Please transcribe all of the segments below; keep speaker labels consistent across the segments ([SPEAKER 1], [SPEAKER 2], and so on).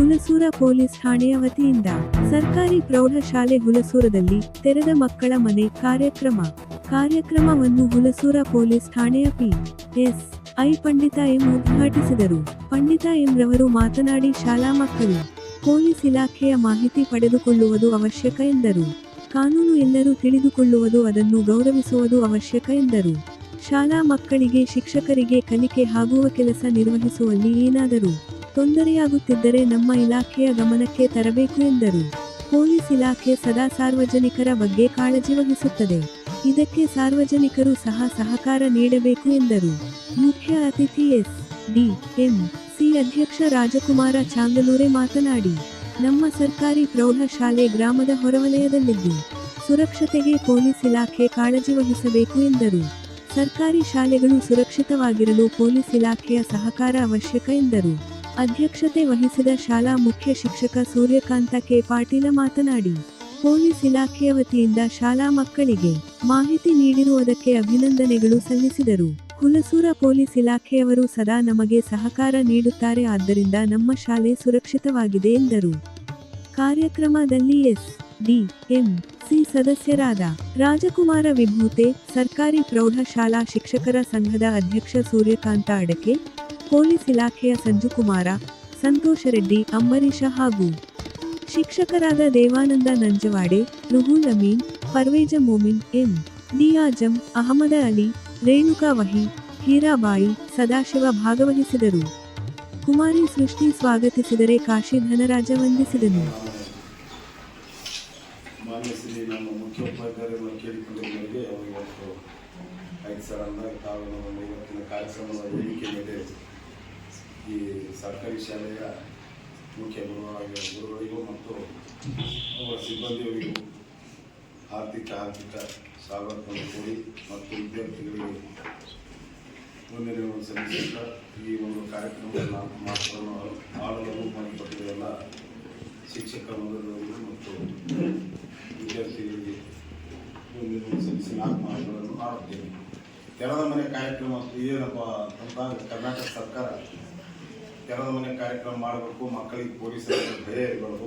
[SPEAKER 1] ಹುಲಸೂರ police ಠಾಣೆಯ ವತಿಯಿಂದ ಸರ್ಕಾರಿ ಪ್ರೌಢಶಾಲೆ ಹುಲಸೂರದಲ್ಲಿ ತೆರೆದ ಮಕ್ಕಳ ಮನೆ ಕಾರ್ಯಕ್ರಮ. ಕಾರ್ಯಕ್ರಮವನ್ನು ಹುಲಸೂರ ಪೊಲೀಸ್ ಠಾಣೆಯ P. S. I. Pandita M. ಉದ್ಘಾಟಿಸಿದರು. ಪಂಡಿತ ಎಂ. ರವರು ಮಾತನಾಡಿ, ಶಾಲಾ ಮಕ್ಕಳು ಪೊಲೀಸ್ ಇಲಾಖೆಯ ಮಾಹಿತಿ ಪಡೆದುಕೊಳ್ಳುವುದು ಅವಶ್ಯಕ ಎಂದರು. ಕಾನೂನು ಎಲ್ಲರೂ ತಿಳಿದುಕೊಳ್ಳುವುದು ಅದನ್ನು ಗೌರವಿಸುವುದು ಅವಶ್ಯಕ ಎಂದರು. ಶಾಲಾ ಮಕ್ಕಳಿಗೆ ಶಿಕ್ಷಕರಿಗೆ ಕಲಿಕೆ ಆಗುವ ಕೆಲಸ ನಿರ್ವಹಿಸುವಲ್ಲಿ ಏನಾದರೂ ತೊಂದರೆಯಾಗುತ್ತಿದ್ದರೆ ನಮ್ಮ ಇಲಾಖೆಯ ಗಮನಕ್ಕೆ ತರಬೇಕು ಎಂದರು. ಪೊಲೀಸ್ ಇಲಾಖೆ ಸದಾ ಸಾರ್ವಜನಿಕರ ಬಗ್ಗೆ ಕಾಳಜಿ ವಹಿಸುತ್ತದೆ. ಇದಕ್ಕೆ ಸಾರ್ವಜನಿಕರು ಸಹ ಸಹಕಾರ ನೀಡಬೇಕು ಎಂದರು. ಮುಖ್ಯ ಅತಿಥಿ ಎಸ್. ಡಿ. ಎಂ. ಸಿ. ಅಧ್ಯಕ್ಷ ರಾಜಕುಮಾರ ಚಾಂಗಲೂರೆ ಮಾತನಾಡಿ, ನಮ್ಮ ಸರ್ಕಾರಿ ಪ್ರೌಢಶಾಲೆ ಗ್ರಾಮದ ಹೊರವಲಯದಲ್ಲಿದ್ದು, ಸುರಕ್ಷತೆಗೆ ಪೊಲೀಸ್ ಇಲಾಖೆ ಕಾಳಜಿ ವಹಿಸಬೇಕು ಎಂದರು. ಸರ್ಕಾರಿ ಶಾಲೆಗಳು ಸುರಕ್ಷಿತವಾಗಿರಲು ಪೊಲೀಸ್ ಇಲಾಖೆಯ ಸಹಕಾರ ಅವಶ್ಯಕ ಎಂದರು. ಅಧ್ಯಕ್ಷತೆ ವಹಿಸಿದ ಶಾಲಾ ಮುಖ್ಯ ಶಿಕ್ಷಕ ಸೂರ್ಯಕಾಂತ ಕೆ. ಪಾಟೀಲ ಮಾತನಾಡಿ, ಪೊಲೀಸ್ ಇಲಾಖೆಯ ವತಿಯಿಂದ ಶಾಲಾ ಮಕ್ಕಳಿಗೆ ಮಾಹಿತಿ ನೀಡಿರುವುದಕ್ಕೆ ಅಭಿನಂದನೆಗಳು ಸಲ್ಲಿಸಿದರು. ಹುಲಸೂರ ಪೊಲೀಸ್ ಇಲಾಖೆಯವರು ಸದಾ ನಮಗೆ ಸಹಕಾರ ನೀಡುತ್ತಾರೆ, ಆದ್ದರಿಂದ ನಮ್ಮ ಶಾಲೆ ಸುರಕ್ಷಿತವಾಗಿದೆ, ಎಂದರು. ಕಾರ್ಯಕ್ರಮದಲ್ಲಿ ಎಸ್. ಡಿ. ಎಂ. ಸಿ. ಸದಸ್ಯರಾದ ರಾಜಕುಮಾರ ವಿಭೂತೆ, ಸರ್ಕಾರಿ ಪ್ರೌಢಶಾಲಾ ಶಿಕ್ಷಕರ ಸಂಘದ ಅಧ್ಯಕ್ಷ ಸೂರ್ಯಕಾಂತ ಅಡಕೆ ಪೊಲೀಸ್ ಇಲಾಖೆಯ ಸಂಜುಕುಮಾರ ಸಂತೋಷ ರೆಡ್ಡಿ, ಅಂಬರೀಷ ಹಾಗೂ ಶಿಕ್ಷಕರಾದ ದೇವಾನಂದ ನಂಜವಾಡೆ, ರುಹುಲ್ ಅಮೀನ್, ಪರ್ವೇಜ ಮೋಮಿನ್, ಎಂ. ಆಜಂ ಅಹಮದ ಅಲಿ, ರೇಣುಕಾ ವಹಿ, ಹೀರಾಬಾಯಿ, ಸದಾಶಿವ ಭಾಗವಹಿಸಿದರು. ಕುಮಾರಿ ಸೃಷ್ಟಿ ಸ್ವಾಗತಿಸಿದರೆ ಕಾಶಿ ಧನರಾಜ ವಂದಿಸಿದನು.
[SPEAKER 2] ಐದು ಇವತ್ತಿನ ಕಾರ್ಯಕ್ರಮದ ವೇದಿಕೆ ಮೇಲೆ ಈ ಸರ್ಕಾರಿ ಶಾಲೆಯ ಮುಖ್ಯ ಗುರುಗಳಿಗೂ ಮತ್ತು ಅವರ ಸಿಬ್ಬಂದಿಗಳಿಗೂ ಆರ್ಥಿಕ ಆರ್ಥಿಕ ಸ್ವಾಗತವನ್ನು ಕೊಡಿ ಮತ್ತು ವಿದ್ಯಾರ್ಥಿಗಳಿಗೆ ವಂದನೆಗಳನ್ನು ಸಲ್ಲಿಸುತ್ತಾ ಈ ಒಂದು ಕಾರ್ಯಕ್ರಮವನ್ನು ಮಾತನ್ನು ಆಡಲು ಮಾಡಿಕೊಟ್ಟಿದ್ದೆಲ್ಲ ಶಿಕ್ಷಕ ಮೊದಲವರು ಮತ್ತು ವಿದ್ಯಾರ್ಥಿಗಳಿಗೆ ಮುಂದಿನ ಸಲ್ಲಿಸಿ ನಾಲ್ಕು ಮಾತುಗಳನ್ನು ಮಾಡುತ್ತೇನೆ ತೆರೆದ ಮನೆ ಕಾರ್ಯಕ್ರಮ ಏನಪ್ಪ ಅಂತ ಕರ್ನಾಟಕ ಸರ್ಕಾರ ತೆರೆದ ಮನೆ ಕಾರ್ಯಕ್ರಮ ಮಾಡಬೇಕು, ಮಕ್ಕಳಿಗೆ ಪೊಲೀಸರ ಭಯ ಇರಬಾರ್ದು.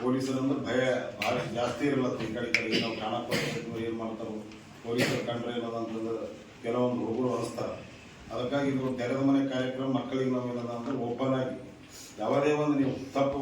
[SPEAKER 2] ಪೊಲೀಸರಂದ್ರೆ ಭಯ ಭಾಳ ಜಾಸ್ತಿ ಇರಲ್ಲ ಈ ಕಡೆ ಕಡೆಗೆ ಕಡೆ ನಾವು ಕಾಣಕ್ಕೆ ಏನು ಮಾಡ್ತಾರೋ. ಪೊಲೀಸರು ಕಂಡ್ರೆ ಏನದಂತಂದ್ರೆ ಕೆಲವೊಂದು ಹುಡುಗರು ಅನಿಸ್ತಾರೆ ಅದಕ್ಕಾಗಿ ಇದು ತೆರೆದ ಮನೆ ಕಾರ್ಯಕ್ರಮ ಮಕ್ಕಳಿಗೆ ನಾವು ಏನದ ಅಂದ್ರೆ ಓಪನ್ ಆಗಿ ಯಾವುದೇ ಒಂದು ನೀವು ತಪ್ಪು